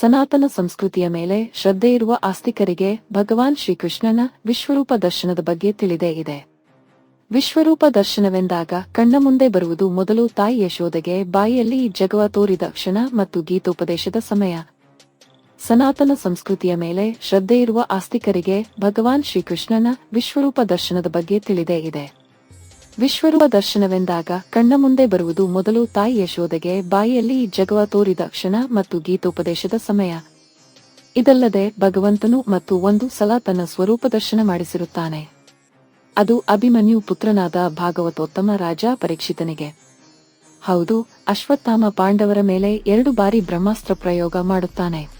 ಸನಾತನ ಸಂಸ್ಕೃತಿಯ ಮೇಲೆ ಶ್ರದ್ಧೆಯಿರುವ ಆಸ್ತಿಕರಿಗೆ ಭಗವಾನ್ ಶ್ರೀಕೃಷ್ಣನ ವಿಶ್ವರೂಪ ದರ್ಶನದ ಬಗ್ಗೆ ತಿಳಿದೇ ಇದೆ. ವಿಶ್ವರೂಪ ದರ್ಶನವೆಂದಾಗ ಕಣ್ಣ ಮುಂದೆ ಬರುವುದು ಮೊದಲು ತಾಯಿ ಯಶೋದೆಗೆ ಬಾಯಿಯಲ್ಲಿ ಜಗವ ತೋರಿದ ಕ್ಷಣ ಮತ್ತು ಗೀತೋಪದೇಶದ ಸಮಯ. ಸನಾತನ ಸಂಸ್ಕೃತಿಯ ಮೇಲೆ ಶ್ರದ್ಧೆಯಿರುವ ಆಸ್ತಿಕರಿಗೆ ಭಗವಾನ್ ಶ್ರೀಕೃಷ್ಣನ ವಿಶ್ವರೂಪ ದರ್ಶನದ ಬಗ್ಗೆ ತಿಳಿದೇ ಇದೆ. ವಿಶ್ವರೂಪ ದರ್ಶನವೆಂದಾಗ ಕಣ್ಣ ಮುಂದೆ ಬರುವುದು ಮೊದಲು ತಾಯಿ ಯಶೋದೆಗೆ ಬಾಯಿಯಲ್ಲಿ ಜಗವ ತೋರಿದ ಕ್ಷಣ ಮತ್ತು ಗೀತೋಪದೇಶದ ಸಮಯ. ಇದಲ್ಲದೆ ಭಗವಂತನು ಮತ್ತು ಒಂದು ಸಲ ತನ್ನ ಸ್ವರೂಪ ದರ್ಶನ ಮಾಡಿಸಿರುತ್ತಾನೆ. ಅದು ಅಭಿಮನ್ಯು ಪುತ್ರನಾದ ಭಾಗವತೋತ್ತಮ ರಾಜ ಪರೀಕ್ಷಿತನಿಗೆ. ಹೌದು, ಅಶ್ವತ್ಥಾಮ ಪಾಂಡವರ ಮೇಲೆ ಎರಡು ಬಾರಿ ಬ್ರಹ್ಮಾಸ್ತ್ರ ಪ್ರಯೋಗ ಮಾಡುತ್ತಾನೆ.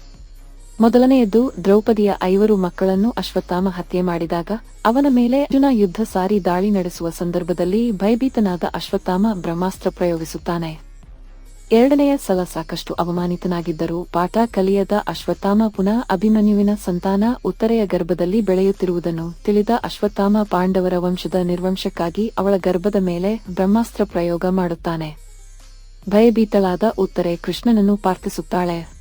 ಮೊದಲನೆಯದ್ದು ದ್ರೌಪದಿಯ ಐವರು ಮಕ್ಕಳನ್ನು ಅಶ್ವತ್ಥಾಮ ಹತ್ಯೆ ಮಾಡಿದಾಗ ಅವನ ಮೇಲೆ ಅರ್ಜುನ ಯುದ್ಧ ಸಾರಿ ದಾಳಿ ನಡೆಸುವ ಸಂದರ್ಭದಲ್ಲಿ ಭಯಭೀತನಾದ ಅಶ್ವತ್ಥಾಮ ಬ್ರಹ್ಮಾಸ್ತ್ರ ಪ್ರಯೋಗಿಸುತ್ತಾನೆ. ಎರಡನೆಯ ಸಲ ಸಾಕಷ್ಟು ಅವಮಾನಿತನಾಗಿದ್ದರೂ ಪಾಠ ಕಲಿಯದ ಅಶ್ವತ್ಥಾಮ ಪುನಃ ಅಭಿಮನ್ಯುವಿನ ಸಂತಾನ ಉತ್ತರೆಯ ಗರ್ಭದಲ್ಲಿ ಬೆಳೆಯುತ್ತಿರುವುದನ್ನು ತಿಳಿದ ಅಶ್ವತ್ಥಾಮ ಪಾಂಡವರ ವಂಶದ ನಿರ್ವಂಶಕ್ಕಾಗಿ ಅವಳ ಗರ್ಭದ ಮೇಲೆ ಬ್ರಹ್ಮಾಸ್ತ್ರ ಪ್ರಯೋಗ ಮಾಡುತ್ತಾನೆ. ಭಯಭೀತಳಾದ ಉತ್ತರೆ ಕೃಷ್ಣನನ್ನು ಪ್ರಾರ್ಥಿಸುತ್ತಾಳೆ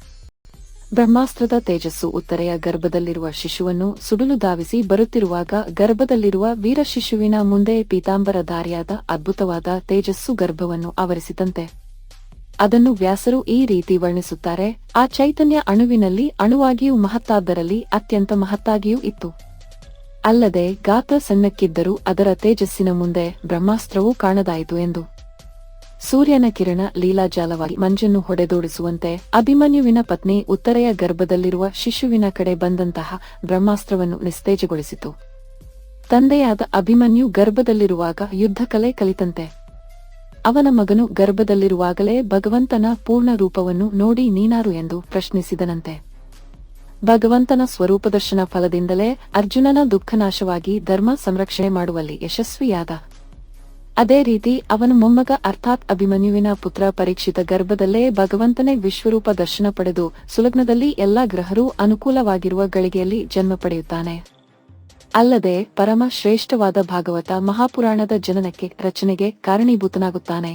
ಬ್ರಹ್ಮಾಸ್ತ್ರದ ತೇಜಸ್ಸು ಉತ್ತರೆಯ ಗರ್ಭದಲ್ಲಿರುವ ಶಿಶುವನ್ನು ಸುಡುಲು ಧಾವಿಸಿ ಬರುತ್ತಿರುವಾಗ ಗರ್ಭದಲ್ಲಿರುವ ವೀರ ಶಿಶುವಿನ ಮುಂದೆ ಪೀತಾಂಬರಧಾರಿಯಾದ ಅದ್ಭುತವಾದ ತೇಜಸ್ಸು ಗರ್ಭವನ್ನು ಆವರಿಸಿದಂತೆ. ಅದನ್ನು ವ್ಯಾಸರು ಈ ರೀತಿ ವರ್ಣಿಸುತ್ತಾರೆ, ಆ ಚೈತನ್ಯ ಅಣುವಿನಲ್ಲಿ ಅಣುವಾಗಿಯೂ ಮಹತ್ತಾದ್ದರಲ್ಲಿ ಅತ್ಯಂತ ಮಹತ್ತಾಗಿಯೂ ಇತ್ತು. ಅಲ್ಲದೆ ಗಾತ್ರ ಸಣ್ಣಕ್ಕಿದ್ದರೂ ಅದರ ತೇಜಸ್ಸಿನ ಮುಂದೆ ಬ್ರಹ್ಮಾಸ್ತ್ರವೂ ಕಾಣದಾಯಿತು ಎಂದು ಸೂರ್ಯನ ಕಿರಣ ಲೀಲಾಜಾಲವಾಗಿ ಮಂಜನ್ನು ಹೊಡೆದೋಡಿಸುವಂತೆ ಅಭಿಮನ್ಯುವಿನ ಪತ್ನಿ ಉತ್ತರೆಯ ಗರ್ಭದಲ್ಲಿರುವ ಶಿಶುವಿನ ಕಡೆ ಬಂದಂತಹ ಬ್ರಹ್ಮಾಸ್ತ್ರವನ್ನು ನಿಸ್ತೇಜಗೊಳಿಸಿತು. ತಂದೆಯಾದ ಅಭಿಮನ್ಯು ಗರ್ಭದಲ್ಲಿರುವಾಗ ಯುದ್ಧಕಲೆ ಕಲಿತಂತೆ. ಅವನ ಮಗನು ಗರ್ಭದಲ್ಲಿರುವಾಗಲೇ ಭಗವಂತನ ಪೂರ್ಣ ರೂಪವನ್ನು ನೋಡಿ ನೀನಾರು ಎಂದು ಪ್ರಶ್ನಿಸಿದನಂತೆ. ಭಗವಂತನ ಸ್ವರೂಪದರ್ಶನ ಫಲದಿಂದಲೇ ಅರ್ಜುನನ ದುಃಖನಾಶವಾಗಿ ಧರ್ಮ ಸಂರಕ್ಷಣೆ ಮಾಡುವಲ್ಲಿ ಯಶಸ್ವಿಯಾದ ಅದೇ ರೀತಿ ಅವನ ಮೊಮ್ಮಗ ಅರ್ಥಾತ್ ಅಭಿಮನ್ಯುವಿನ ಪುತ್ರ ಪರೀಕ್ಷಿತ ಗರ್ಭದಲ್ಲೇ ಭಗವಂತನೇ ವಿಶ್ವರೂಪ ದರ್ಶನ ಪಡೆದು ಸುಲಗ್ನದಲ್ಲಿ ಎಲ್ಲಾ ಗ್ರಹರೂ ಅನುಕೂಲವಾಗಿರುವ ಗಳಿಗೆಯಲ್ಲಿ ಜನ್ಮ ಪಡೆಯುತ್ತಾನೆ. ಅಲ್ಲದೆ ಪರಮ ಶ್ರೇಷ್ಠವಾದ ಭಾಗವತ ಮಹಾಪುರಾಣದ ಜನನಕ್ಕೆ ರಚನೆಗೆ ಕಾರಣೀಭೂತನಾಗುತ್ತಾನೆ.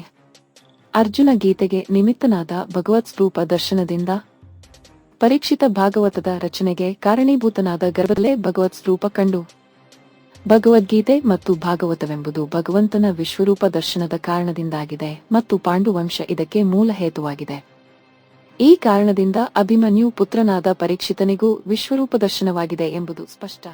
ಅರ್ಜುನ ಗೀತೆಗೆ ನಿಮಿತ್ತನಾದ ಭಗವತ್ ಸ್ವರೂಪ ದರ್ಶನದಿಂದ ಪರೀಕ್ಷಿತ ಭಾಗವತದ ರಚನೆಗೆ ಕಾರಣೀಭೂತನಾದ ಗರ್ಭದಲ್ಲೇ ಭಗವತ್ ಸ್ವರೂಪ ಕಂಡು. ಭಗವದ್ಗೀತೆ ಮತ್ತು ಭಾಗವತವೆಂಬುದು ಭಗವಂತನ ವಿಶ್ವರೂಪ ದರ್ಶನದ ಕಾರಣದಿಂದಾಗಿದೆ ಮತ್ತು ಪಾಂಡುವಂಶ ಇದಕ್ಕೆ ಮೂಲ ಹೇತುವಾಗಿದೆ. ಈ ಕಾರಣದಿಂದ ಅಭಿಮನ್ಯು ಪುತ್ರನಾದ ಪರೀಕ್ಷಿತನಿಗೂ ವಿಶ್ವರೂಪ ದರ್ಶನವಾಗಿದೆ ಎಂಬುದು ಸ್ಪಷ್ಟ.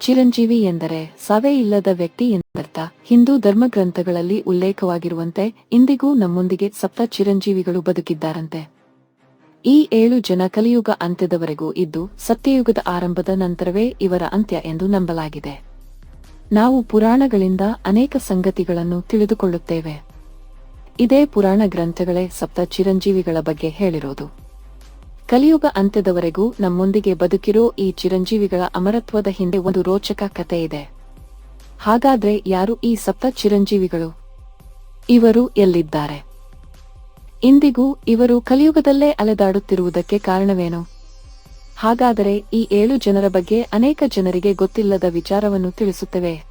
ಚಿರಂಜೀವಿ ಎಂದರೆ ಸವೆ ಇಲ್ಲದ ವ್ಯಕ್ತಿ ಎಂದರ್ಥ. ಹಿಂದೂ ಧರ್ಮಗ್ರಂಥಗಳಲ್ಲಿ ಉಲ್ಲೇಖವಾಗಿರುವಂತೆ ಇಂದಿಗೂ ನಮ್ಮೊಂದಿಗೆ ಸಪ್ತ ಚಿರಂಜೀವಿಗಳು ಬದುಕಿದ್ದಾರಂತೆ. ಈ ಏಳು ಜನ ಕಲಿಯುಗ ಅಂತ್ಯದವರೆಗೂ ಇದ್ದು ಸತ್ಯಯುಗದ ಆರಂಭದ ನಂತರವೇ ಇವರ ಅಂತ್ಯ ಎಂದು ನಂಬಲಾಗಿದೆ. ನಾವು ಪುರಾಣಗಳಿಂದ ಅನೇಕ ಸಂಗತಿಗಳನ್ನು ತಿಳಿದುಕೊಳ್ಳುತ್ತೇವೆ. ಇದೇ ಪುರಾಣ ಗ್ರಂಥಗಳೇ ಸಪ್ತ ಚಿರಂಜೀವಿಗಳ ಬಗ್ಗೆ ಹೇಳಿರೋದು. ಕಲಿಯುಗ ಅಂತ್ಯದವರೆಗೂ ನಮ್ಮೊಂದಿಗೆ ಬದುಕಿರೋ ಈ ಚಿರಂಜೀವಿಗಳ ಅಮರತ್ವದ ಹಿಂದೆ ಒಂದು ರೋಚಕ ಕಥೆ ಇದೆ. ಹಾಗಾದ್ರೆ ಯಾರು ಈ ಸಪ್ತ ಚಿರಂಜೀವಿಗಳು? ಇವರು ಎಲ್ಲಿದ್ದಾರೆ? ಇಂದಿಗೂ ಇವರು ಕಲಿಯುಗದಲ್ಲೇ ಅಲೆದಾಡುತ್ತಿರುವುದಕ್ಕೆ ಕಾರಣವೇನು? ಹಾಗಾದರೆ ಈ ಏಳು ಜನರ ಬಗ್ಗೆ ಅನೇಕ ಜನರಿಗೆ ಗೊತ್ತಿಲ್ಲದ ವಿಚಾರವನ್ನು ತಿಳಿಸುತ್ತವೆ.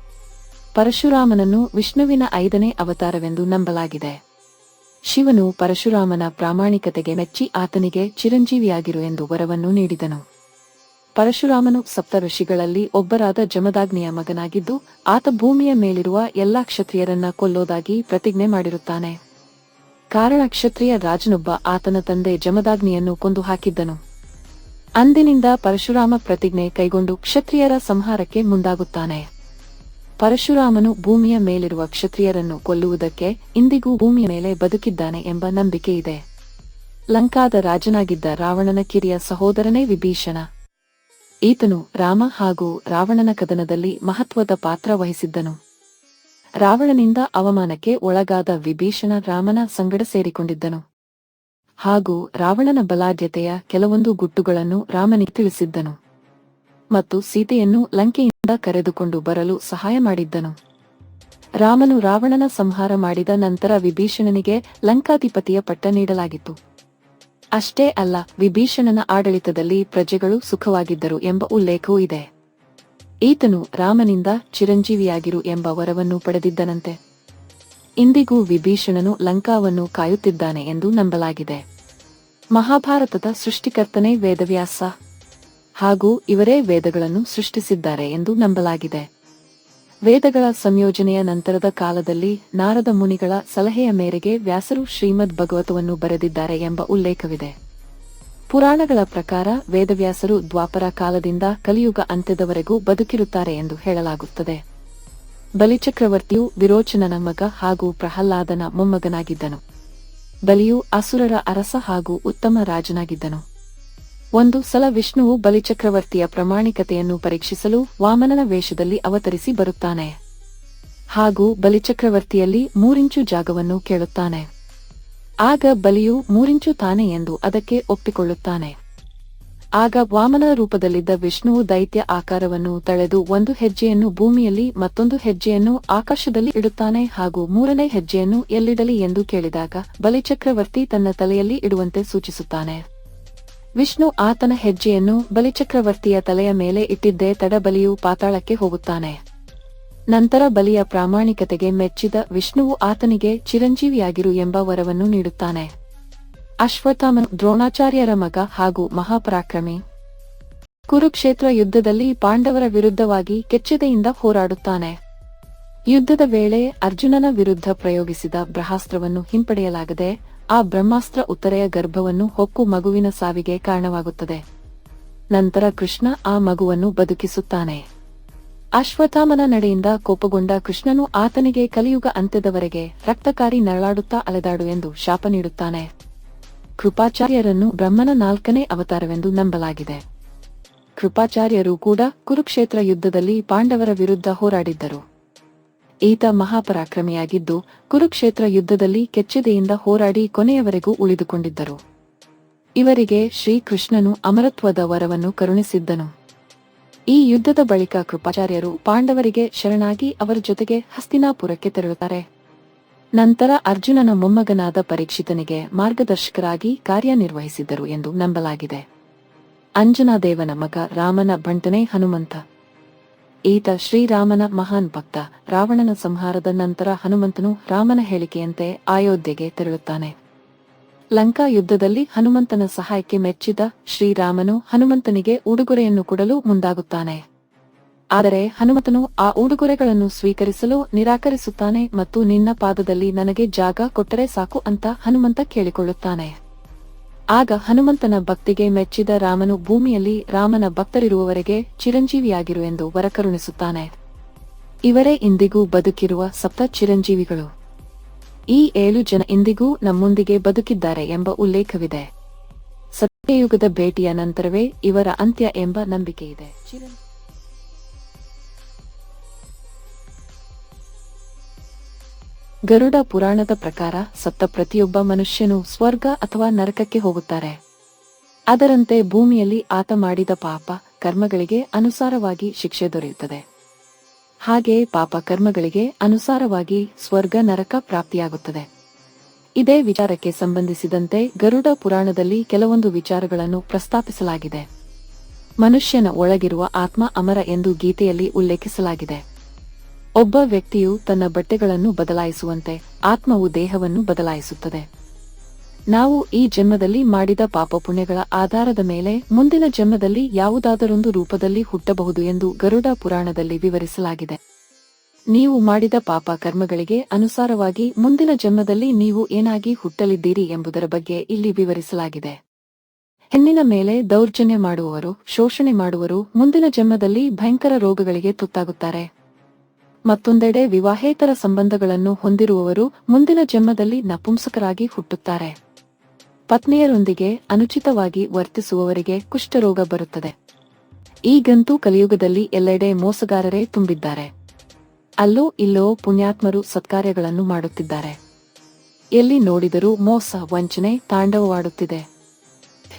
ಪರಶುರಾಮನನ್ನು ವಿಷ್ಣುವಿನ ಐದನೇ ಅವತಾರವೆಂದು ನಂಬಲಾಗಿದೆ. ಶಿವನು ಪರಶುರಾಮನ ಪ್ರಾಮಾಣಿಕತೆಗೆ ಮೆಚ್ಚಿ ಆತನಿಗೆ ಚಿರಂಜೀವಿಯಾಗಿರು ಎಂದು ವರವನ್ನು ನೀಡಿದನು. ಪರಶುರಾಮನು ಸಪ್ತಋಷಿಗಳಲ್ಲಿ ಒಬ್ಬರಾದ ಜಮದಾಗ್ನಿಯ ಮಗನಾಗಿದ್ದು, ಆತ ಭೂಮಿಯ ಮೇಲಿರುವ ಎಲ್ಲಾ ಕ್ಷತ್ರಿಯರನ್ನ ಕೊಲ್ಲೋದಾಗಿ ಪ್ರತಿಜ್ಞೆ ಮಾಡಿರುತ್ತಾನೆ. ಕಾರಣ ಕ್ಷತ್ರಿಯ ರಾಜನೊಬ್ಬ ಆತನ ತಂದೆ ಜಮದಾಗ್ನಿಯನ್ನು ಕೊಂದು ಹಾಕಿದ್ದನು. ಅಂದಿನಿಂದ ಪರಶುರಾಮ ಪ್ರತಿಜ್ಞೆ ಕೈಗೊಂಡು ಕ್ಷತ್ರಿಯರ ಸಂಹಾರಕ್ಕೆ ಮುಂದಾಗುತ್ತಾನೆ. ಪರಶುರಾಮನು ಭೂಮಿಯ ಮೇಲಿರುವ ಕ್ಷತ್ರಿಯರನ್ನು ಕೊಲ್ಲುವುದಕ್ಕೆ ಇಂದಿಗೂ ಭೂಮಿಯ ಮೇಲೆ ಬದುಕಿದ್ದಾನೆ ಎಂಬ ನಂಬಿಕೆ ಇದೆ. ಲಂಕಾದ ರಾಜನಾಗಿದ್ದ ರಾವಣನ ಕಿರಿಯ ಸಹೋದರನೇ ವಿಭೀಷಣ. ಈತನು ರಾಮ ಹಾಗೂ ರಾವಣನ ಕದನದಲ್ಲಿ ಮಹತ್ವದ ಪಾತ್ರ ವಹಿಸಿದ್ದನು. ರಾವಣನಿಂದ ಅವಮಾನಕ್ಕೆ ಒಳಗಾದ ವಿಭೀಷಣ ರಾಮನ ಸಂಗಡ ಸೇರಿಕೊಂಡಿದ್ದನು. ಹಾಗೂ ರಾವಣನ ಬಲಾಢ್ಯತೆಯ ಕೆಲವೊಂದು ಗುಟ್ಟುಗಳನ್ನು ರಾಮನಿಗೆ ತಿಳಿಸಿದ್ದನು. ಮತ್ತು ಸೀತೆಯನ್ನು ಲಂಕೆಯಿಂದ ಕರೆದುಕೊಂಡು ಬರಲು ಸಹಾಯ ಮಾಡಿದ್ದನು. ರಾಮನು ರಾವಣನ ಸಂಹಾರ ಮಾಡಿದ ನಂತರ ವಿಭೀಷಣನಿಗೆ ಲಂಕಾಧಿಪತಿಯ ಪಟ್ಟ ನೀಡಲಾಗಿತ್ತು. ಅಷ್ಟೇ ಅಲ್ಲ, ವಿಭೀಷಣನ ಆಡಳಿತದಲ್ಲಿ ಪ್ರಜೆಗಳು ಸುಖವಾಗಿದ್ದರು ಎಂಬ ಉಲ್ಲೇಖವೂ ಇದೆ. ಈತನು ರಾಮನಿಂದ ಚಿರಂಜೀವಿಯಾಗಿರು ಎಂಬ ವರವನ್ನು ಪಡೆದಿದ್ದನಂತೆ. ಇಂದಿಗೂ ವಿಭೀಷಣನು ಲಂಕಾವನ್ನು ಕಾಯುತ್ತಿದ್ದಾನೆ ಎಂದು ನಂಬಲಾಗಿದೆ. ಮಹಾಭಾರತದ ಸೃಷ್ಟಿಕರ್ತನೇ ವೇದವ್ಯಾಸ. ಹಾಗೂ ಇವರೇ ವೇದಗಳನ್ನು ಸೃಷ್ಟಿಸಿದ್ದಾರೆ ಎಂದು ನಂಬಲಾಗಿದೆ. ವೇದಗಳ ಸಂಯೋಜನೆಯ ನಂತರದ ಕಾಲದಲ್ಲಿ ನಾರದ ಮುನಿಗಳ ಸಲಹೆಯ ಮೇರೆಗೆ ವ್ಯಾಸರು ಶ್ರೀಮದ್ ಭಗವತವನ್ನು ಬರೆದಿದ್ದಾರೆ ಎಂಬ ಉಲ್ಲೇಖವಿದೆ. ಪುರಾಣಗಳ ಪ್ರಕಾರ ವೇದವ್ಯಾಸರು ದ್ವಾಪರ ಕಾಲದಿಂದ ಕಲಿಯುಗ ಅಂತ್ಯದವರೆಗೂ ಬದುಕಿರುತ್ತಾರೆ ಎಂದು ಹೇಳಲಾಗುತ್ತದೆ. ಬಲಿಚಕ್ರವರ್ತಿಯು ವಿರೋಚನನ ಮಗ ಹಾಗೂ ಪ್ರಹ್ಲಾದನ ಮೊಮ್ಮಗನಾಗಿದ್ದನು. ಬಲಿಯು ಅಸುರರ ಅರಸ ಹಾಗೂ ಉತ್ತಮ ರಾಜನಾಗಿದ್ದನು. ಒಂದು ಸಲ ವಿಷ್ಣುವು ಬಲಿಚಕ್ರವರ್ತಿಯ ಪ್ರಾಮಾಣಿಕತೆಯನ್ನು ಪರೀಕ್ಷಿಸಲು ವಾಮನನ ವೇಷದಲ್ಲಿ ಅವತರಿಸಿ ಬರುತ್ತಾನೆ. ಹಾಗೂ ಬಲಿಚಕ್ರವರ್ತಿಯಲ್ಲಿ ಮೂರಿಂಚು ಜಾಗವನ್ನು ಕೇಳುತ್ತಾನೆ. ಆಗ ಬಲಿಯು ಮೂರಿಂಚು ತಾನೆ ಎಂದು ಅದಕ್ಕೆ ಒಪ್ಪಿಕೊಳ್ಳುತ್ತಾನೆ. ಆಗ ವಾಮನ ರೂಪದಲ್ಲಿದ್ದ ವಿಷ್ಣುವು ದೈತ್ಯ ಆಕಾರವನ್ನು ತಳೆದು ಒಂದು ಹೆಜ್ಜೆಯನ್ನು ಭೂಮಿಯಲ್ಲಿ ಮತ್ತೊಂದು ಹೆಜ್ಜೆಯನ್ನು ಆಕಾಶದಲ್ಲಿ ಇಡುತ್ತಾನೆ ಹಾಗೂ ಮೂರನೇ ಹೆಜ್ಜೆಯನ್ನು ಎಲ್ಲಿಡಲಿ ಎಂದು ಕೇಳಿದಾಗ ಬಲಿಚಕ್ರವರ್ತಿ ತನ್ನ ತಲೆಯಲ್ಲಿ ಇಡುವಂತೆ ಸೂಚಿಸುತ್ತಾನೆ. ವಿಷ್ಣು ಆತನ ಹೆಜ್ಜೆಯನ್ನು ಬಲಿಚಕ್ರವರ್ತಿಯ ತಲೆಯ ಮೇಲೆ ಇಟ್ಟಿದ್ದೇ ತಡಬಲಿಯು ಪಾತಾಳಕ್ಕೆ ಹೋಗುತ್ತಾನೆ. ನಂತರ ಬಲಿಯ ಪ್ರಾಮಾಣಿಕತೆಗೆ ಮೆಚ್ಚಿದ ವಿಷ್ಣುವು ಆತನಿಗೆ ಚಿರಂಜೀವಿಯಾಗಿರು ಎಂಬ ವರವನ್ನು ನೀಡುತ್ತಾನೆ. ಅಶ್ವತ್ಥಾಮನು ದ್ರೋಣಾಚಾರ್ಯರ ಮಗ ಹಾಗೂ ಮಹಾಪರಾಕ್ರಮಿ. ಕುರುಕ್ಷೇತ್ರ ಯುದ್ಧದಲ್ಲಿ ಪಾಂಡವರ ವಿರುದ್ಧವಾಗಿ ಕೆಚ್ಚೆದೆಯಿಂದ ಹೋರಾಡುತ್ತಾನೆ. ಯುದ್ಧದ ವೇಳೆ ಅರ್ಜುನನ ವಿರುದ್ಧ ಪ್ರಯೋಗಿಸಿದ ಬ್ರಹಾಸ್ತ್ರವನ್ನು ಹಿಂಪಡೆಯಲಾಗದೆ, ಆ ಬ್ರಹ್ಮಾಸ್ತ್ರ ಉತ್ತರೆಯ ಗರ್ಭವನ್ನು ಹೊಕ್ಕು ಮಗುವಿನ ಸಾವಿಗೆ ಕಾರಣವಾಗುತ್ತದೆ. ನಂತರ ಕೃಷ್ಣ ಆ ಮಗುವನ್ನು ಬದುಕಿಸುತ್ತಾನೆ. ಅಶ್ವತ್ಥಾಮನ ನಡೆಯಿಂದ ಕೋಪಗೊಂಡ ಕೃಷ್ಣನು ಆತನಿಗೆ ಕಲಿಯುಗ ಅಂತ್ಯದವರೆಗೆ ರಕ್ತಕಾರಿ ನರಳಾಡುತ್ತಾ ಅಲೆದಾಡು ಎಂದು ಶಾಪ ನೀಡುತ್ತಾನೆ. ಕೃಪಾಚಾರ್ಯರನ್ನು ಬ್ರಹ್ಮನ ನಾಲ್ಕನೇ ಅವತಾರವೆಂದು ನಂಬಲಾಗಿದೆ. ಕೃಪಾಚಾರ್ಯರು ಕೂಡ ಕುರುಕ್ಷೇತ್ರ ಯುದ್ಧದಲ್ಲಿ ಪಾಂಡವರ ವಿರುದ್ಧ ಹೋರಾಡಿದ್ದರು. ಈತ ಮಹಾಪರಾಕ್ರಮಿಯಾಗಿದ್ದು ಕುರುಕ್ಷೇತ್ರ ಯುದ್ಧದಲ್ಲಿ ಕೆಚ್ಚೆದೆಯಿಂದ ಹೋರಾಡಿ ಕೊನೆಯವರೆಗೂ ಉಳಿದುಕೊಂಡಿದ್ದರು. ಇವರಿಗೆ ಶ್ರೀಕೃಷ್ಣನು ಅಮರತ್ವದ ವರವನ್ನು ಕರುಣಿಸಿದ್ದನು. ಈ ಯುದ್ಧದ ಬಳಿಕ ಕೃಪಾಚಾರ್ಯರು ಪಾಂಡವರಿಗೆ ಶರಣಾಗಿ ಅವರ ಜೊತೆಗೆ ಹಸ್ತಿನಾಪುರಕ್ಕೆ ತೆರಳುತ್ತಾರೆ. ನಂತರ ಅರ್ಜುನನ ಮೊಮ್ಮಗನಾದ ಪರೀಕ್ಷಿತನಿಗೆ ಮಾರ್ಗದರ್ಶಕರಾಗಿ ಕಾರ್ಯನಿರ್ವಹಿಸಿದ್ದರು ಎಂದು ನಂಬಲಾಗಿದೆ. ಅಂಜನಾದೇವನ ಮಗ ರಾಮನ ಬಂಟನೇ ಹನುಮಂತ. ಈತ ಶ್ರೀರಾಮನ ಮಹಾನ್ ಭಕ್ತ. ರಾವಣನ ಸಂಹಾರದ ನಂತರ ಹನುಮಂತನು ರಾಮನ ಹೇಳಿಕೆಯಂತೆ ಅಯೋಧ್ಯೆಗೆ ತೆರಳುತ್ತಾನೆ. ಲಂಕಾ ಯುದ್ಧದಲ್ಲಿ ಹನುಮಂತನ ಸಹಾಯಕ್ಕೆ ಮೆಚ್ಚಿದ ಶ್ರೀರಾಮನು ಹನುಮಂತನಿಗೆ ಉಡುಗೊರೆಯನ್ನು ಕೊಡಲು ಮುಂದಾಗುತ್ತಾನೆ. ಆದರೆ ಹನುಮಂತನು ಆ ಉಡುಗೊರೆಗಳನ್ನು ಸ್ವೀಕರಿಸಲು ನಿರಾಕರಿಸುತ್ತಾನೆ ಮತ್ತು ನಿನ್ನ ಪಾದದಲ್ಲಿ ನನಗೆ ಜಾಗ ಕೊಟ್ಟರೆ ಸಾಕು ಅಂತ ಹನುಮಂತ ಕೇಳಿಕೊಳ್ಳುತ್ತಾನೆ. ಆಗ ಹನುಮಂತನ ಭಕ್ತಿಗೆ ಮೆಚ್ಚಿದ ರಾಮನು ಭೂಮಿಯಲ್ಲಿ ರಾಮನ ಭಕ್ತರಿರುವವರೆಗೆ ಚಿರಂಜೀವಿಯಾಗಿರು ಎಂದು ವರಕರುಣಿಸುತ್ತಾನೆ. ಇವರೇ ಇಂದಿಗೂ ಬದುಕಿರುವ ಸಪ್ತ ಚಿರಂಜೀವಿಗಳು. ಈ ಏಳು ಜನ ಇಂದಿಗೂ ನಮ್ಮೊಂದಿಗೆ ಬದುಕಿದ್ದಾರೆ ಎಂಬ ಉಲ್ಲೇಖವಿದೆ. ಸತ್ಯಯುಗದ ಭೇಟಿಯ ನಂತರವೇ ಇವರ ಅಂತ್ಯ ಎಂಬ ನಂಬಿಕೆ ಇದೆ ಗರುಡ ಪುರಾಣದ ಪ್ರಕಾರ ಸತ್ತ ಪ್ರತಿಯೊಬ್ಬ ಮನುಷ್ಯನು ಸ್ವರ್ಗ ಅಥವಾ ನರಕಕ್ಕೆ ಹೋಗುತ್ತಾರೆ. ಅದರಂತೆ ಭೂಮಿಯಲ್ಲಿ ಆತ ಮಾಡಿದ ಪಾಪ ಕರ್ಮಗಳಿಗೆ ಅನುಸಾರವಾಗಿ ಶಿಕ್ಷೆ ದೊರೆಯುತ್ತದೆ. ಹಾಗೆಯೇ ಪಾಪ ಕರ್ಮಗಳಿಗೆ ಅನುಸಾರವಾಗಿ ಸ್ವರ್ಗ ನರಕ ಪ್ರಾಪ್ತಿಯಾಗುತ್ತದೆ. ಇದೇ ವಿಚಾರಕ್ಕೆ ಸಂಬಂಧಿಸಿದಂತೆ ಗರುಡ ಪುರಾಣದಲ್ಲಿ ಕೆಲವೊಂದು ವಿಚಾರಗಳನ್ನು ಪ್ರಸ್ತಾಪಿಸಲಾಗಿದೆ. ಮನುಷ್ಯನ ಒಳಗಿರುವ ಆತ್ಮ ಅಮರ ಎಂದು ಗೀತೆಯಲ್ಲಿ ಉಲ್ಲೇಖಿಸಲಾಗಿದೆ. ಒಬ್ಬ ವ್ಯಕ್ತಿಯು ತನ್ನ ಬಟ್ಟೆಗಳನ್ನು ಬದಲಾಯಿಸುವಂತೆ ಆತ್ಮವು ದೇಹವನ್ನು ಬದಲಾಯಿಸುತ್ತದೆ. ನಾವು ಈ ಜನ್ಮದಲ್ಲಿ ಮಾಡಿದ ಪಾಪ ಪುಣ್ಯಗಳ ಆಧಾರದ ಮೇಲೆ ಮುಂದಿನ ಜನ್ಮದಲ್ಲಿ ಯಾವುದಾದರೊಂದು ರೂಪದಲ್ಲಿ ಹುಟ್ಟಬಹುದು ಎಂದು ಗರುಡ ಪುರಾಣದಲ್ಲಿ ವಿವರಿಸಲಾಗಿದೆ. ನೀವು ಮಾಡಿದ ಪಾಪ ಕರ್ಮಗಳಿಗೆ ಅನುಸಾರವಾಗಿ ಮುಂದಿನ ಜನ್ಮದಲ್ಲಿ ನೀವು ಏನಾಗಿ ಹುಟ್ಟಲಿದ್ದೀರಿ ಎಂಬುದರ ಬಗ್ಗೆ ಇಲ್ಲಿ ವಿವರಿಸಲಾಗಿದೆ. ಹೆಣ್ಣಿನ ಮೇಲೆ ದೌರ್ಜನ್ಯ ಮಾಡುವವರು, ಶೋಷಣೆ ಮಾಡುವರು ಮುಂದಿನ ಜನ್ಮದಲ್ಲಿ ಭಯಂಕರ ರೋಗಗಳಿಗೆ ತುತ್ತಾಗುತ್ತಾರೆ. ಮತ್ತೊಂದೆಡೆ ವಿವಾಹೇತರ ಸಂಬಂಧಗಳನ್ನು ಹೊಂದಿರುವವರು ಮುಂದಿನ ಜನ್ಮದಲ್ಲಿ ನಪುಂಸಕರಾಗಿ ಹುಟ್ಟುತ್ತಾರೆ. ಪತ್ನಿಯರೊಂದಿಗೆ ಅನುಚಿತವಾಗಿ ವರ್ತಿಸುವವರಿಗೆ ಕುಷ್ಠರೋಗ ಬರುತ್ತದೆ. ಈಗಂತೂ ಕಲಿಯುಗದಲ್ಲಿ ಎಲ್ಲೆಡೆ ಮೋಸಗಾರರೇ ತುಂಬಿದ್ದಾರೆ. ಅಲ್ಲೋ ಇಲ್ಲೋ ಪುಣ್ಯಾತ್ಮರು ಸತ್ಕಾರ್ಯಗಳನ್ನು ಮಾಡುತ್ತಿದ್ದಾರೆ. ಎಲ್ಲಿ ನೋಡಿದರೂ ಮೋಸ, ವಂಚನೆ, ತಾಂಡವವಾಡುತ್ತಿದೆ.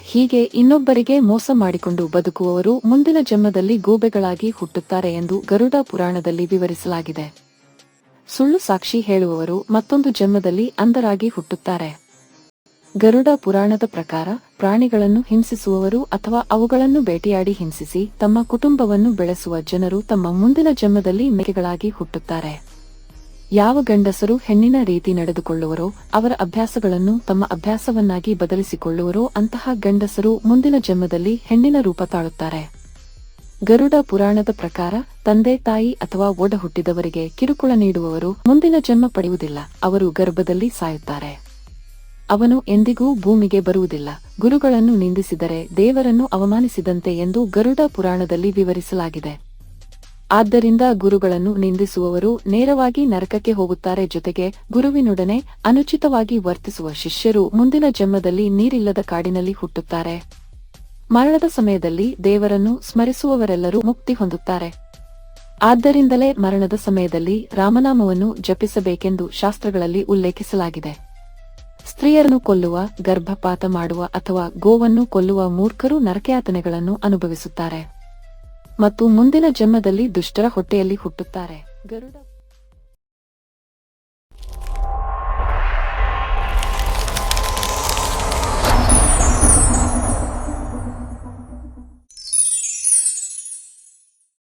ಹೀಗೆ ಇನ್ನೊಬ್ಬರಿಗೆ ಮೋಸ ಮಾಡಿಕೊಂಡು ಬದುಕುವವರು ಮುಂದಿನ ಜನ್ಮದಲ್ಲಿ ಗೂಬೆಗಳಾಗಿ ಹುಟ್ಟುತ್ತಾರೆ ಎಂದು ಗರುಡ ಪುರಾಣದಲ್ಲಿ ವಿವರಿಸಲಾಗಿದೆ. ಸುಳ್ಳು ಸಾಕ್ಷಿ ಹೇಳುವವರು ಮತ್ತೊಂದು ಜನ್ಮದಲ್ಲಿ ಅಂಧರಾಗಿ ಹುಟ್ಟುತ್ತಾರೆ. ಗರುಡ ಪುರಾಣದ ಪ್ರಕಾರ ಪ್ರಾಣಿಗಳನ್ನು ಹಿಂಸಿಸುವವರು ಅಥವಾ ಅವುಗಳನ್ನು ಬೇಟೆಯಾಡಿ ಹಿಂಸಿಸಿ ತಮ್ಮ ಕುಟುಂಬವನ್ನು ಬೆಳೆಸುವ ಜನರು ತಮ್ಮ ಮುಂದಿನ ಜನ್ಮದಲ್ಲಿ ಮೇಕೆಗಳಾಗಿ ಹುಟ್ಟುತ್ತಾರೆ. ಯಾವ ಗಂಡಸರು ಹೆಣ್ಣಿನ ರೀತಿ ನಡೆದುಕೊಳ್ಳುವರೋ, ಅವರ ಅಭ್ಯಾಸಗಳನ್ನು ತಮ್ಮ ಅಭ್ಯಾಸವನ್ನಾಗಿ ಬದಲಿಸಿಕೊಳ್ಳುವರೋ, ಅಂತಹ ಗಂಡಸರು ಮುಂದಿನ ಜನ್ಮದಲ್ಲಿ ಹೆಣ್ಣಿನ ರೂಪ ತಾಳುತ್ತಾರೆ. ಗರುಡ ಪುರಾಣದ ಪ್ರಕಾರ ತಂದೆ ತಾಯಿ ಅಥವಾ ಒಡ ಹುಟ್ಟಿದವರಿಗೆ ಕಿರುಕುಳ ನೀಡುವವರು ಮುಂದಿನ ಜನ್ಮ ಪಡೆಯುವುದಿಲ್ಲ, ಅವರು ಗರ್ಭದಲ್ಲಿ ಸಾಯುತ್ತಾರೆ. ಅವನು ಎಂದಿಗೂ ಭೂಮಿಗೆ ಬರುವುದಿಲ್ಲ. ಗುರುಗಳನ್ನು ನಿಂದಿಸಿದರೆ ದೇವರನ್ನು ಅವಮಾನಿಸಿದಂತೆ ಎಂದು ಗರುಡ ಪುರಾಣದಲ್ಲಿ ವಿವರಿಸಲಾಗಿದೆ. ಆದ್ದರಿಂದ ಗುರುಗಳನ್ನು ನಿಂದಿಸುವವರು ನೇರವಾಗಿ ನರಕಕ್ಕೆ ಹೋಗುತ್ತಾರೆ ಜೊತೆಗೆ ಗುರುವಿನೊಡನೆ ಅನುಚಿತವಾಗಿ ವರ್ತಿಸುವ ಶಿಷ್ಯರು ಮುಂದಿನ ಜನ್ಮದಲ್ಲಿ ನೀರಿಲ್ಲದ ಕಾಡಿನಲ್ಲಿ ಹುಟ್ಟುತ್ತಾರೆ. ಮರಣದ ಸಮಯದಲ್ಲಿ ದೇವರನ್ನು ಸ್ಮರಿಸುವವರೆಲ್ಲರೂ ಮುಕ್ತಿ ಹೊಂದುತ್ತಾರೆ. ಆದ್ದರಿಂದಲೇ ಮರಣದ ಸಮಯದಲ್ಲಿ ರಾಮನಾಮವನ್ನು ಜಪಿಸಬೇಕೆಂದು ಶಾಸ್ತ್ರಗಳಲ್ಲಿ ಉಲ್ಲೇಖಿಸಲಾಗಿದೆ. ಸ್ತ್ರೀಯರನ್ನು ಕೊಲ್ಲುವ, ಗರ್ಭಪಾತ ಮಾಡುವ ಅಥವಾ ಗೋವನ್ನು ಕೊಲ್ಲುವ ಮೂರ್ಖರು ನರಕಯಾತನೆಗಳನ್ನು ಅನುಭವಿಸುತ್ತಾರೆ. ಮತ್ತು ಮುಂದಿನ ಜನ್ಮದಲ್ಲಿ ದುಷ್ಟರ ಹೊಟ್ಟೆಯಲ್ಲಿ ಹುಟ್ಟುತ್ತಾರೆ. ಗರುಡ